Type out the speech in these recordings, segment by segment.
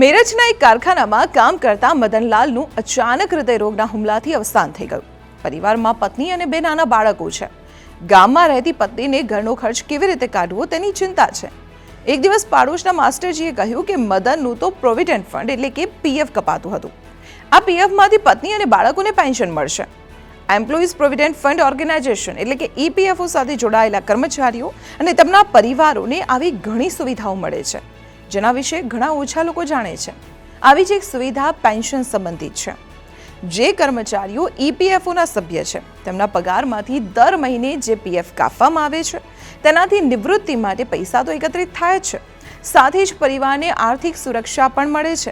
મેરજના એક કારખાનામાં કામ કરતા મદનલાલનું અચાનક હૃદયરોગના હુમલાથી અવસાન થઈ ગયું. પરિવારમાં પત્ની અને બે નાના બાળકો છે. ગામમાં રહેતી પત્નીને ઘરનો ખર્ચ કેવી રીતે કાઢવો તેની ચિંતા છે. એક દિવસ પાડોશના માસ્ટરજીએ કહ્યું કે મદનનું તો પ્રોવિડન્ટ ફંડ એટલે કે પીએફ કપાતું હતું. આ પીએફમાંથી પત્ની અને બાળકોને પેન્શન મળશે. એમ્પ્લોઈઝ પ્રોવિડન્ટ ફંડ ઓર્ગેનાઇઝેશન એટલે કે ઈપીએફઓ સાથે જોડાયેલા કર્મચારીઓ અને તેમના પરિવારોને આવી ઘણી સુવિધાઓ મળે છે. જેના વિશે ઘણા ઓછા લોકો જાણે છે. આવી જ એક સુવિધા પેન્શન સંબંધિત છે. જે કર્મચારીઓ ઈપીએફઓના સભ્ય છે. તેમના પગારમાંથી દર મહિને જે પીએફ કાપવામાં આવે છે, તેનાથી નિવૃત્તિ માટે પૈસા તો એકત્રિત થાય છે. સાથે જ પરિવારને આર્થિક સુરક્ષા પણ મળે છે.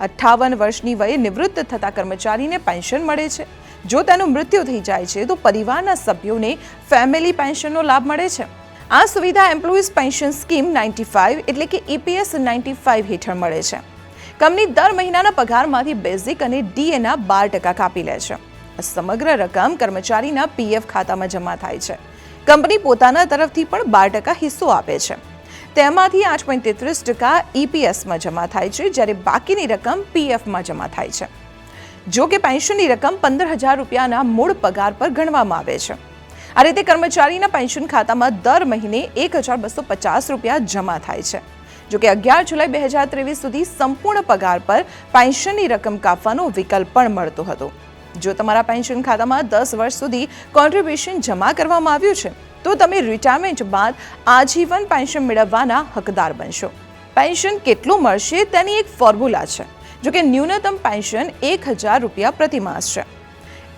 અઠ્ઠાવન વર્ષની વયે નિવૃત્ત થતા કર્મચારીને પેન્શન મળે છે. જો તેનું મૃત્યુ થઈ જાય છે, તો પરિવારના સભ્યોને ફેમિલી પેન્શનનો લાભ મળે છે. આ સુવિધા employees pension scheme ninety five એટલે કે ઈપીએસ નાઇન્ટી ફાઇવ હેઠળ મળે છે. કંપની દર મહિનાના પગારમાંથી બેઝિક અને ડીએના બાર ટકા કાપી લે છે. સમગ્ર રકમ કર્મચારીના પીએફ ખાતામાં જમા થાય છે. કંપની પોતાના તરફથી પણ બાર ટકા હિસ્સો આપે છે. તેમાંથી આઠ પોઈન્ટ તેત્રીસ ટકા ઈપીએસમાં જમા થાય છે, જ્યારે બાકીની રકમ પીએફમાં જમા થાય છે. જો કે પેન્શનની રકમ પંદર હજાર રૂપિયાના મૂળ પગાર પર ગણવામાં આવે છે. આ રીતે કર્મચારીના પેન્શન ખાતામાં દર મહિને એક હજાર બસો પચાસ રૂપિયા જમા થાય છે. જો કે અગિયાર જુલાઈ બે હજાર ત્રેવીસ સુધી સંપૂર્ણ પગાર પર પેન્શનની રકમ કાપવાનો વિકલ્પ પણ મળતો હતો. જો તમારા પેન્શન ખાતામાં દસ વર્ષ સુધી કોન્ટ્રીબ્યુશન જમા કરવામાં આવ્યું છે, તો તમે રિટાયરમેન્ટ બાદ આજીવન પેન્શન મેળવવાના હકદાર બનશો. પેન્શન કેટલું મળશે તેની એક ફોર્મ્યુલા છે જો કે ન્યૂનતમ પેન્શન એક હજાર રૂપિયા પ્રતિ માસ છે.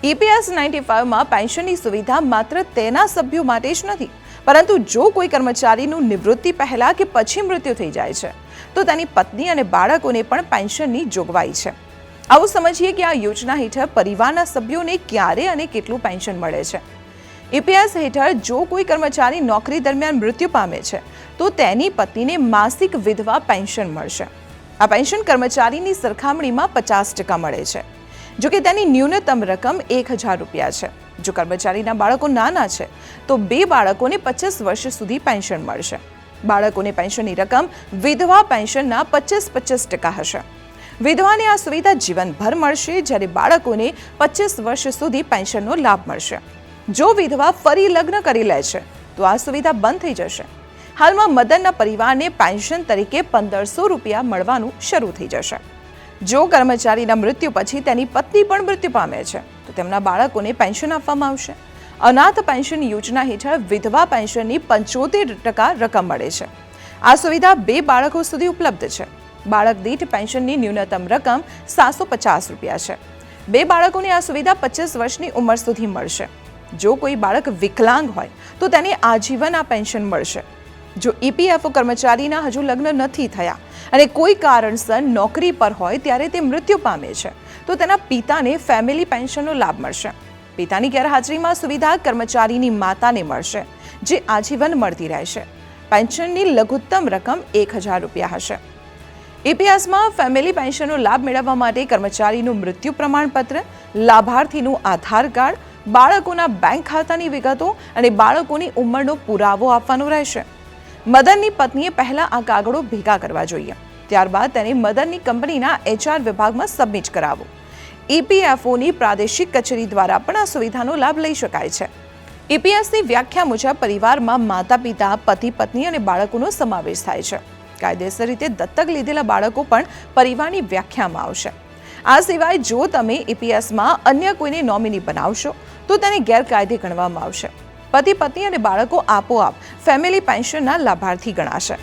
ઈપીએસ નાઇન્ટી ફાઇવમાં પેન્શનની સુવિધા માત્ર તેના સભ્યો માટે જ નથી, પરંતુ જો કોઈ કર્મચારીનું નિવૃત્તિ પહેલાં કે પછી મૃત્યુ થઈ જાય છે, તો તેની પત્ની અને બાળકોને પણ પેન્શનની જોગવાઈ છે. આવું સમજીએ કે આ યોજના હેઠળ પરિવારના સભ્યોને ક્યારે અને કેટલું પેન્શન મળે છે. ઈપીએસ હેઠળ જો કોઈ કર્મચારી નોકરી દરમિયાન મૃત્યુ પામે છે, તો તેની પત્નીને માસિક વિધવા પેન્શન મળશે. આ પેન્શન કર્મચારીની સરખામણીમાં પચાસ ટકા મળે છે. જો કે તેની ન્યૂનતમ રકમ એક હજાર રૂપિયા છે. જો કર્મચારીના બાળકો નાના છે, તો બે બાળકોને પચીસ વર્ષ સુધી પેન્શન મળશે. બાળકોને પેન્શનની રકમ વિધવા પેન્શનના પચીસ પચીસ ટકા હશે. વિધવાને આ સુવિધા જીવનભર મળશે જ્યારે બાળકોને પચીસ વર્ષ સુધી પેન્શનનો લાભ મળશે. જો વિધવા ફરી લગ્ન કરી લે છે, તો આ સુવિધા બંધ થઈ જશે. હાલમાં મદનના પરિવારને પેન્શન તરીકે પંદરસો રૂપિયા મળવાનું શરૂ થઈ જશે. જો કર્મચારીના મૃત્યુ પછી તેની પત્ની પણ મૃત્યુ પામે છે, તો તેમના બાળકોને પેન્શન આપવામાં આવશે. અનાથ પેન્શન યોજના હેઠળ વિધવા પેન્શનની પંચોતેર ટકા રકમ મળે છે. આ સુવિધા બે બાળકો સુધી ઉપલબ્ધ છે. બાળક દીઠ પેન્શનની ન્યૂનતમ રકમ સાતસો પચાસ રૂપિયા છે. બે બાળકોને આ સુવિધા પચીસ વર્ષની ઉંમર સુધી મળશે. જો કોઈ બાળક વિકલાંગ હોય, તો તેને આજીવન આ પેન્શન મળશે. જો ઈપીએફઓ કર્મચારીના હજુ લગ્ન નથી થયા અને કોઈ કારણસર નોકરી પર હોય ત્યારે તે મૃત્યુ પામે છે. તો તેના પિતાને ફેમિલી પેન્શનનો લાભ મળશે. પિતાની ગેરહાજરીમાં સુવિધા કર્મચારીની માતાને મળશે, જે આજીવન મળતી રહેશે. પેન્શનની લઘુત્તમ રકમ એક હજાર રૂપિયા હશે. ઇપીએસમાં ફેમિલી પેન્શનનો લાભ મેળવવા માટે કર્મચારીનું મૃત્યુ પ્રમાણપત્ર, લાભાર્થીનું આધાર કાર્ડ, બાળકોના બેંક ખાતાની વિગતો અને બાળકોની ઉંમરનો પુરાવો આપવાનો રહેશે. મદનની પત્નીએ પહેલાં આ કાગળો ભેગા કરવા જોઈએ. ત્યારબાદ તેને મદનની કંપનીના એચઆર વિભાગમાં સબમિટ કરાવો. ઈપીએફઓની પ્રાદેશિક કચેરી દ્વારા પણ આ સુવિધાનો લાભ લઈ શકાય છે. ઈપીએસની વ્યાખ્યા મુજબ પરિવારમાં માતા પિતા પતિ, પત્ની અને બાળકોનો સમાવેશ થાય છે. કાયદેસર રીતે દત્તક લીધેલા બાળકો પણ પરિવારની વ્યાખ્યામાં આવશે. આ સિવાય જો તમે ઈપીએસમાં અન્ય કોઈને નોમિની બનાવશો, તો તેને ગેરકાયદે ગણવામાં આવશે. પતિ પત્ની અને બાળકો આપોઆપ ફેમિલી પેન્શનના લાભાર્થી ગણાશે.